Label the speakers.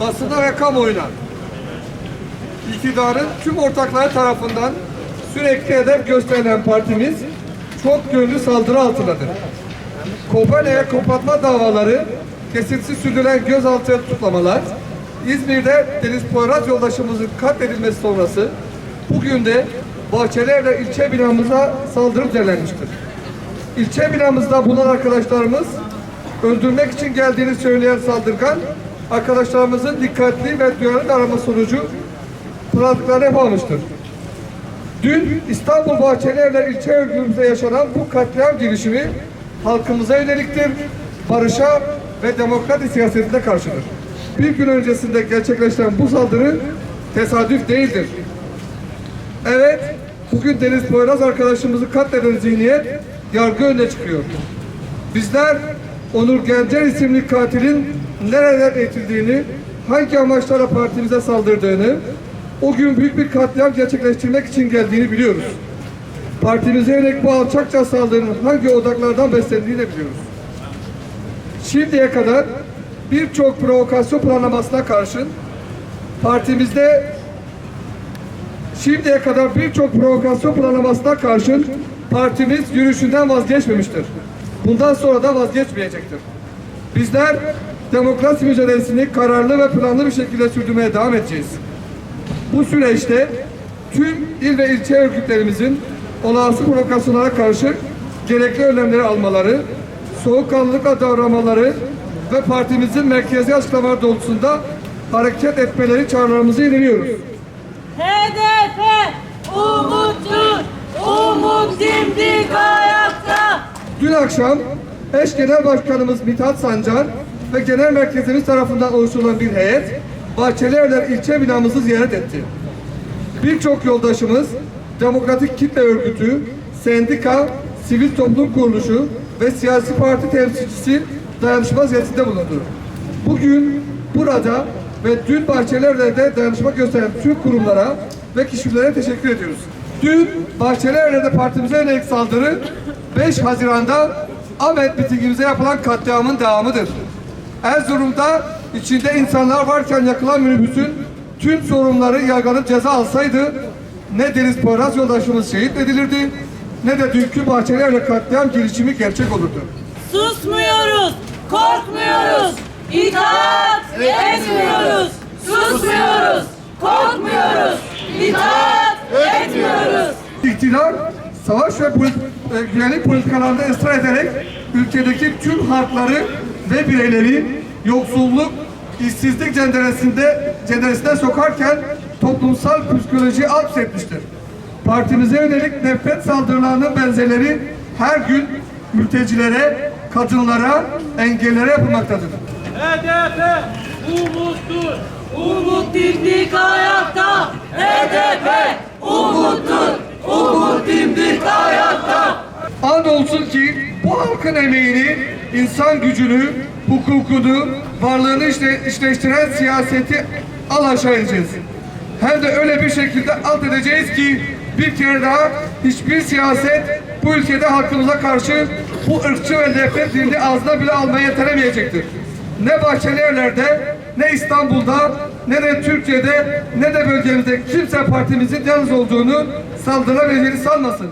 Speaker 1: basına ve kamuoyuna iktidarın tüm ortakları tarafından sürekli hedef gösterilen partimiz çok yönlü saldırı altındadır. Kopenhag'a kapatma davaları, kesintisiz sürdürülen gözaltı tutuklamalar, İzmir'de Deniz Poyraz yoldaşımızın katledilmesi sonrası bugün de Bahçelievler ilçe binamıza saldırı düzenlenmiştir. İlçe binamızda bulunan arkadaşlarımız öldürmek için geldiğini söyleyen saldırgan arkadaşlarımızın dikkatli ve duyarlı arama sonucu planladıklarını yapamamıştır. Dün İstanbul Bahçelievler ilçe örgütümüzde yaşanan bu katliam girişimi halkımıza yöneliktir, barışa ve demokrasi siyasetine karşıdır. Bir gün öncesinde gerçekleşen bu saldırı tesadüf değildir. Evet, bugün Deniz Poyraz arkadaşımızı katleden zihniyet yargı önüne çıkıyor. Bizler Onur Gencer isimli katilin nereden eğitildiğini, hangi amaçlarla partimize saldırdığını, o gün büyük bir katliam gerçekleştirmek için geldiğini biliyoruz. Partimize yönelik bu alçakça saldırının hangi odaklardan beslendiğini de biliyoruz. Şimdiye kadar birçok provokasyon planlamasına karşın partimizde şimdiye kadar birçok provokasyon planlamasına karşın partimiz yürüyüşünden vazgeçmemiştir. Bundan sonra da vazgeçmeyecektir. Bizler demokrasi mücadelesini kararlı ve planlı bir şekilde sürdürmeye devam edeceğiz. Bu süreçte tüm il ve ilçe örgütlerimizin olası provokasyonlara karşı gerekli önlemleri almaları, soğukkanlılıkla davranmaları ve partimizin merkezi açıklamaları doğrultusunda hareket etmeleri çağrılarımızı ileriyoruz.
Speaker 2: HDP
Speaker 1: akşam eş genel başkanımız Mithat Sancar ve genel merkezimiz tarafından oluşturulan bir heyet Bahçelievler ilçe binamızı ziyaret etti. Birçok yoldaşımız Demokratik Kitle Örgütü, sendika, sivil toplum kuruluşu ve siyasi parti temsilcisi dayanışma ziyaretinde bulundu. Bugün burada ve dün Bahçelievler'de dayanışma gösteren tüm kurumlara ve kişilere teşekkür ediyoruz. Dün Bahçelievler'de partimize yönelik saldırı 5 Haziran'da Ahmet mitingimize yapılan katliamın devamıdır. Erzurum'da içinde insanlar varken yakılan minibüsün tüm sorunları yargılanıp ceza alsaydı ne Deniz Poyraz yoldaşımız şehit edilirdi ne de dünkü Bahçelievler katliam girişimi gerçek olurdu.
Speaker 2: Susmuyoruz, korkmuyoruz, itaat etmiyoruz. Susmuyoruz, korkmuyoruz, itaat etmiyoruz.
Speaker 1: İktidar savaş ve polit- e, güvenlik politikalarında ısrar ederek ülkedeki tüm halkları ve bireyleri yoksulluk, işsizlik cenderesinde cenderesine sokarken toplumsal psikolojiyi alt etmiştir. Partimize yönelik nefret saldırılarının benzerleri her gün mültecilere, kadınlara, engellere yapılmaktadır.
Speaker 3: HDP umuttur.
Speaker 2: Umut dimdik ayakta. HDP dimdik ayakta.
Speaker 1: Andolsun ki bu halkın emeğini, insan gücünü, hukukunu, varlığını işte, işleştiren siyaseti alaşağı edeceğiz. Hem de öyle bir şekilde alt edeceğiz ki bir kere daha hiçbir siyaset bu ülkede halkımıza karşı bu ırkçı ve nefret dilini ağzına bile almaya yeteremeyecektir. Ne Bahçelievler'de, ne İstanbul'da, ne de Türkiye'de, ne de bölgemizde kimse partimizin yalnız olduğunu saldırılabileceğini sanmasın.